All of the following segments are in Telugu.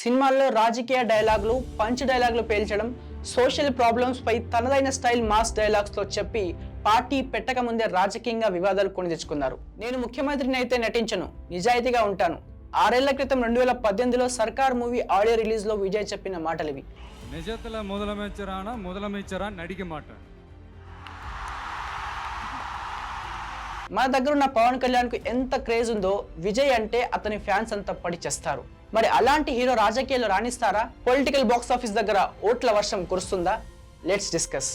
సినిమాల్లో రాజకీయ డైలాగులు పంచ్ డైలాగులు పేల్చడం సోషల్ ప్రాబ్లమ్స్పై తనదైన స్టైల్ మాస్ డైలాగ్స్లో చెప్పి పార్టీ పెట్టక ముందే రాజకీయంగా వివాదాలు కొని తెచ్చుకున్నారు. నేను ముఖ్యమంత్రిని అయితే నటించను నిజాయితీగా ఉంటాను. ఆరేళ్ళ క్రితం రెండు వేల పద్దెనిమిదిలో సర్కార్ మూవీ ఆడియో రిలీజ్లో విజయ్ చెప్పిన మాటలు ఇవి మన దగ్గర ఉన్న పవన్ కళ్యాణ్కు ఎంత క్రేజ్ ఉందో విజయ్ అంటే అతని ఫ్యాన్స్ అంతా పడిచేస్తారు మరి అలాంటి హీరో రాజకీయాల్లో రాణిస్తారా? పొలిటికల్ బాక్స్ ఆఫీస్ దగ్గర ఓట్ల వర్షం కురుస్తుందా? Let's discuss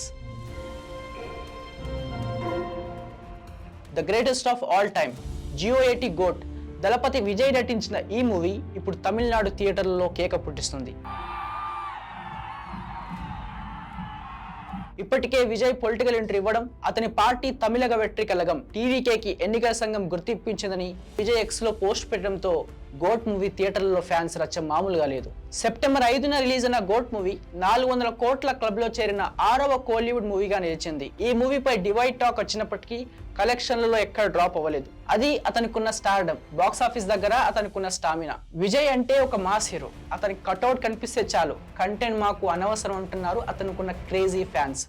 the greatest of all time G O A T GOAT Thalapathy Vijay నటించిన ఈ మూవీ ఇప్పుడు తమిళనాడు థియేటర్లలో కేక పుట్టిస్తుంది. ఇప్పటికే విజయ్ పొలిటికల్ ఎంట్రీ ఇవ్వడం అతని పార్టీ తమిళగ వెట్రి కలగం టీవీకేకి ఎన్నికల సంఘం గుర్తింపించిందని విజయ్ ఎక్స్లో పోస్ట్ పెట్టడంతో గోట్ మూవీ థియేటర్లలో ఫ్యాన్స్ రచ్చ మామూలుగా లేదు. సెప్టెంబర్ ఐదున రిలీజ్ అయిన గోట్ మూవీ నాలుగు వందల కోట్ల క్లబ్లో చేరిన ఆరవ కోలీవుడ్ మూవీగా నిలిచింది. ఈ మూవీపై డివైడ్ టాక్ వచ్చినప్పటికీ కలెక్షన్లలో ఎక్కడ డ్రాప్ అవ్వలేదు. అది అతనికున్న స్టార్డమ్. బాక్స్ ఆఫీస్ దగ్గర అతనికున్న స్టామినా. విజయ్ అంటే ఒక మాస్ హీరో. అతనికి కట్అవుట్ కనిపిస్తే చాలు. కంటెంట్ మాకు అనవసరం అంటున్నారు అతనుకున్న క్రేజీ ఫ్యాన్స్.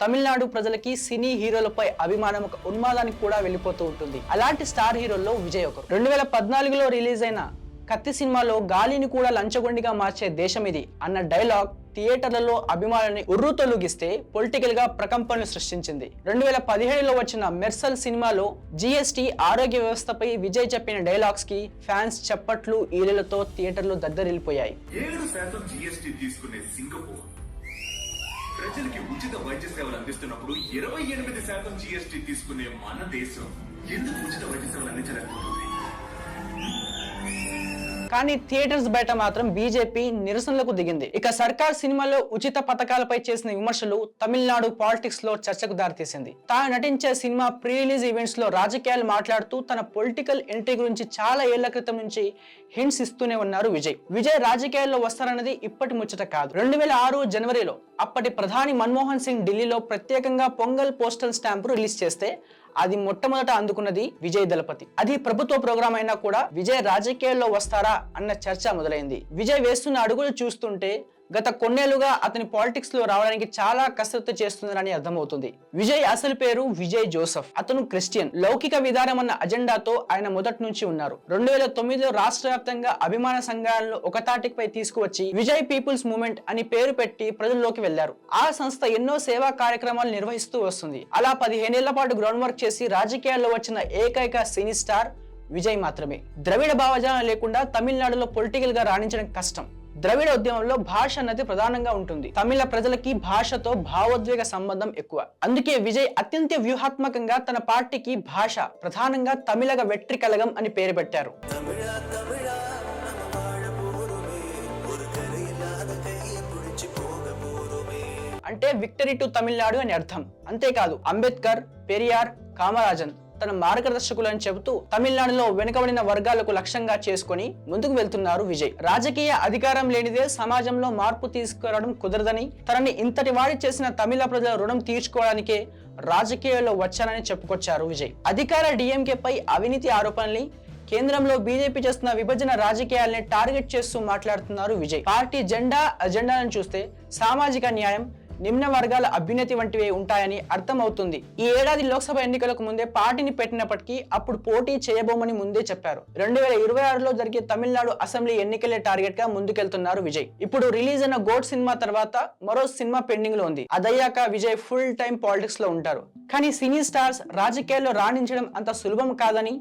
తమిళనాడు ప్రజలకి సినీ హీరోలపై అభిమానం ఒక ఉన్మాదానికి కూడా వెళ్ళిపోతూ ఉంటుంది. అలాంటి స్టార్ హీరోల్లో విజయ్ ఒకరు. రెండు వేల పద్నాలుగులో రిలీజ్ అయిన కత్తి సినిమాలో గాలిని కూడా లంచగొండిగా మార్చే దేశం ఇది అన్న డైలాగ్ థియేటర్లలో అభిమానులని ఉర్రు తొలగిస్తే పొలిటికల్గా ప్రకంపనలు సృష్టించింది. రెండు వేల పదిహేడులో వచ్చిన మెర్సల్ సినిమాలో జిఎస్టి ఆరోగ్య వ్యవస్థపై విజయ్ చెప్పిన డైలాగ్స్కి ఫ్యాన్స్ చప్పట్లు ఈలలతో థియేటర్లు దద్దరిల్లిపోయాయి. ఏడు శాతం జీఎస్టీ తీసుకునే సింగపూర్ ప్రజలకి ఉచిత వైద్య సేవలు అందిస్తున్నప్పుడు ఇరవై ఎనిమిది శాతం జీఎస్టీ తీసుకునే మన దేశం. ఎందుకు ఉచిత వైద్య సేవలు అందించలేకపోతుంది? కానీ థియేటర్స్ బయట మాత్రం బీజేపీ నిరసనలకు దిగింది. ఇక సర్కార్ సినిమాలో ఉచిత పథకాలపై చేసిన విమర్శలు తమిళనాడు పాలిటిక్స్లో చర్చకు దారితీసింది. తాను నటించే సినిమా ప్రీ రిలీజ్ ఈవెంట్స్లో రాజకీయాలు మాట్లాడుతూ తన పొలిటికల్ ఎంట్రీ గురించి చాలా ఏళ్ళ క్రితం నుంచి హింట్స్ ఇస్తూనే ఉన్నారు విజయ్. విజయ్ రాజకీయాల్లో వస్తారన్నది ఇప్పటి ముచ్చట కాదు. రెండు వేల ఆరు జనవరిలో అప్పటి ప్రధాని మన్మోహన్ సింగ్ ఢిల్లీలో ప్రత్యేకంగా పొంగల్ పోస్టల్ స్టాంపు రిలీజ్ చేస్తే అది మొట్టమొదట అందుకున్నది విజయ్ దళపతి. అది ప్రభుత్వ ప్రోగ్రాం అయినా కూడా విజయ్ రాజకీయాల్లో వస్తారా అన్న చర్చ మొదలైంది. విజయ్ వేస్తున్న అడుగులు చూస్తుంటే గత కొన్నేళ్ళుగా అతని పాలిటిక్స్లో రావడానికి చాలా కసరత్తు చేస్తున్నారని అర్థమవుతుంది. విజయ్ అసలు పేరు విజయ్ జోసెఫ్. అతను క్రిస్టియన్. లౌకిక విధానం అన్న అజెండాతో ఆయన మొదటి నుంచి ఉన్నారు. రెండు వేల తొమ్మిదిలో రాష్ట్ర వ్యాప్తంగా అభిమాన సంఘాలను ఒక తాటిపై తీసుకువచ్చి విజయ్ పీపుల్స్ మూవ్మెంట్ అని పేరు పెట్టి ప్రజల్లోకి వెళ్ళారు ఆ సంస్థ ఎన్నో సేవా కార్యక్రమాలు నిర్వహిస్తూ వస్తుంది. అలా పదిహేనేళ్ళ పాటు గ్రౌండ్ వర్క్ చేసి రాజకీయాల్లో వచ్చిన ఏకైక సినీ స్టార్ విజయ్ మాత్రమే. ద్రవిడ భావజాలం లేకుండా తమిళనాడులో పొలిటికల్గా రాణించడం కష్టం. ద్రవిడ ఉద్యమంలో భాష అన్నది ప్రధానంగా ఉంటుంది. తమిళ ప్రజలకి భాషతో భావోద్వేగ సంబంధం ఎక్కువ. అందుకే విజయ్ అత్యంత వ్యూహాత్మకంగా తన పార్టీకి భాష ప్రధానంగా తమిళగ వెట్రి కలగం అని పేరు పెట్టారు. అంటే విక్టరీ టు తమిళనాడు అని అర్థం. అంతేకాదు అంబేద్కర్ పెరియార్ కామరాజన్ తన మార్గదర్శకులని చెబుతూ తమిళనాడులో వెనుకబడిన వర్గాలకు లక్ష్యంగా చేసుకొని ముందుకు వెళ్తున్నారు విజయ్. రాజకీయ అధికారం లేనిదే సమాజంలో మార్పు తీసుకురావడం కుదరదని తనని ఇంతటి వాడి చేసిన తమిళ ప్రజల రుణం తీర్చుకోవడానికే రాజకీయాల్లో వచ్చానని చెప్పుకొచ్చారు విజయ్. అధికార డిఎంకే పై అవినీతి ఆరోపణల్ని కేంద్రంలో బీజేపీ చేస్తున్న విభజన రాజకీయాల్ని టార్గెట్ చేస్తూ మాట్లాడుతున్నారు విజయ్. పార్టీ జెండా అజెండాలను చూస్తే సామాజిక న్యాయం నిమ్న వర్గాల అభ్యున్నతి వంటివి ఉంటాయని అర్థమవుతుంది. ఈ ఏడాది లోక్సభ ఎన్నికలకు ముందే పార్టీని పెట్టినప్పటికీ అప్పుడు పోటీ చేయబోమని ముందే చెప్పారు. రెండు వేల ఇరవై ఆరులో జరిగే తమిళనాడు అసెంబ్లీ ఎన్నికలే టార్గెట్గా ముందుకెళ్తున్నారు విజయ్. ఇప్పుడు రిలీజ్ అయిన గోడ్ సినిమా తర్వాత మరో సినిమా పెండింగ్లో ఉంది. అదయ్యాక విజయ్ ఫుల్ టైం పాలిటిక్స్లో ఉంటారు. కానీ సినీ స్టార్స్ రాజకీయాల్లో రాణించడం అంత సులభం కాదని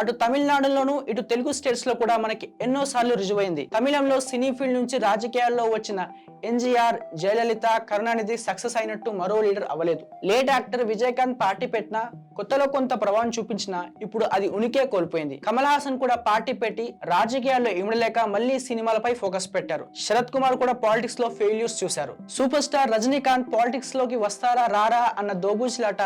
అటు తమిళనాడులోను ఇటు తెలుగు స్టేట్స్లో కూడా మనకి ఎన్నో సార్లు రుజువైంది తమిళంలో సినీ ఫీల్డ్ నుంచి రాజకీయాల్లో వచ్చిన ఎన్జీఆర్ జయలలిత కరుణానిధి సక్సెస్ అయినట్టు మరో లీడర్ అవ్వలేదు. లేట్ యాక్టర్ విజయకాంత్ పార్టీ పెట్టినా కొత్తలో కొంత ప్రభావం చూపించినా ఇప్పుడు అది ఉనికే కోల్పోయింది. కమల్ హాసన్ కూడా పార్టీ పెట్టి రాజకీయాల్లో ఇమడలేక మళ్ళీ సినిమాలపై ఫోకస్ పెట్టారు. శరత్ కుమార్ కూడా పాలిటిక్స్లో ఫెయిల్యూర్స్ చూశారు. సూపర్ స్టార్ రజనీకాంత్ పాలిటిక్స్లోకి వస్తారా రారా అన్న దోబూచిలాట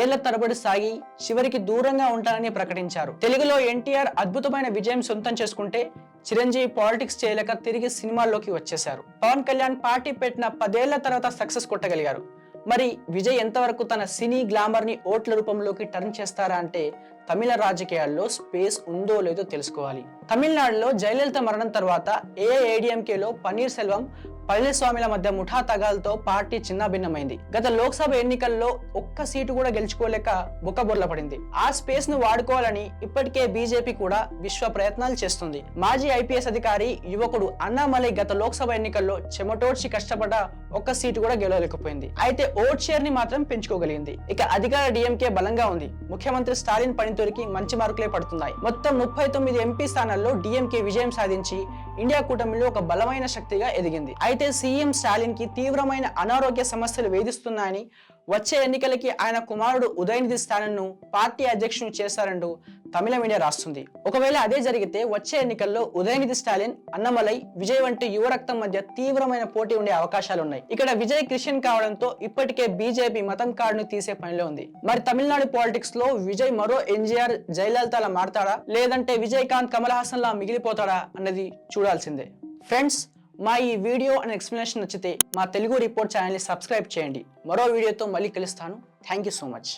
ఏళ్ళ తరబడి సాగి చివరికి దూరంగా ఉంటానని ప్రకటించారు. తెలుగులో ఎన్టీఆర్ అద్భుతమైన విజయం సొంతం చేసుకుంటే చిరంజీవి పాలిటిక్స్ చేయలేక తిరిగి సినిమాల్లోకి వచ్చేశారు. పవన్ కళ్యాణ్ పార్టీ పెట్టిన పదేళ్ళ తర్వాత సక్సెస్ కొట్టగలిగారు. మరి విజయ్ ఎంతవరకు తన సినీ గ్లామర్ని ఓట్ల రూపంలోకి టర్న్ చేస్తారా అంటే తమిళ రాజకీయాల్లో స్పేస్ ఉందో లేదో తెలుసుకోవాలి. తమిళనాడులో జయలలిత మరణం తర్వాత ఏఐఏడిఎంకేలో పన్నీర్ సెల్వం పళనిస్వామిల మధ్య ముఠా తగాలతో పార్టీ చిన్నభిన్నమైంది. గత లోక్సభ ఎన్నికల్లో ఒక్క సీటు కూడా గెలుచుకోలేక బుక్కబొర్ల పడింది ఆ స్పేస్ను వాడుకోవాలని ఇప్పటికే బీజేపీ కూడా విశ్వ ప్రయత్నాలు చేస్తుంది. మాజీ ఐపీఎస్ అధికారి యువకుడు అన్నామలై గత లోక్సభ ఎన్నికల్లో చెమటోడ్చి కష్టపడ్డ ఒక్క సీటు కూడా గెలవలేకపోయింది. అయితే ఓట్ షేర్ని మాత్రం పెంచుకోగలిగింది. ఇక అధికార డిఎంకే బలంగా ఉంది. ముఖ్యమంత్రి స్టాలిన్ పనితీరుకి మంచి మార్కులే పడుతున్నాయి. మొత్తం ముప్పై తొమ్మిది ఎంపీ స్థానాల్లో డిఎంకే విజయం సాధించి ఇండియా కూటమిలో ఒక బలమైన శక్తిగా ఎదిగింది. అయితే సీఎం స్టాలిన్కి తీవ్రమైన అనారోగ్య సమస్యలు వేధిస్తున్నాయని వచ్చే ఎన్నికలకి ఆయన కుమారుడు ఉదయనిధి స్టాలిన్ను పార్టీ అధ్యక్షుడు చేశారంటూ తమిళ మీడియా రాస్తుంది. ఒకవేళ అదే జరిగితే వచ్చే ఎన్నికల్లో ఉదయనిధి స్టాలిన్ అన్నమలై విజయ్ వంటి యువ రక్తం మధ్య తీవ్రమైన పోటీ ఉండే అవకాశాలు ఉన్నాయి ఇక్కడ విజయ్ క్రిస్టియన్ కావడంతో ఇప్పటికే బీజేపీ మతం కార్డును తీసే పనిలో ఉంది. మరి తమిళనాడు పాలిటిక్స్లో విజయ్ మరో ఎన్జీఆర్ జయలలితలా మారతాడా? లేదంటే విజయకాంత్ కమల్ హాసన్ లా మిగిలిపోతాడా అన్నది చూడాల్సిందే. ఫ్రెండ్స్ మా ఈ వీడియో అండ్ ఎక్స్ప్లెనేషన్ నచ్చితే మా తెలుగు రిపోర్ట్ ఛానల్ని సబ్స్క్రైబ్ చేయండి. మరో వీడియోతో మళ్ళీ కలుస్తాను. Thank you so much.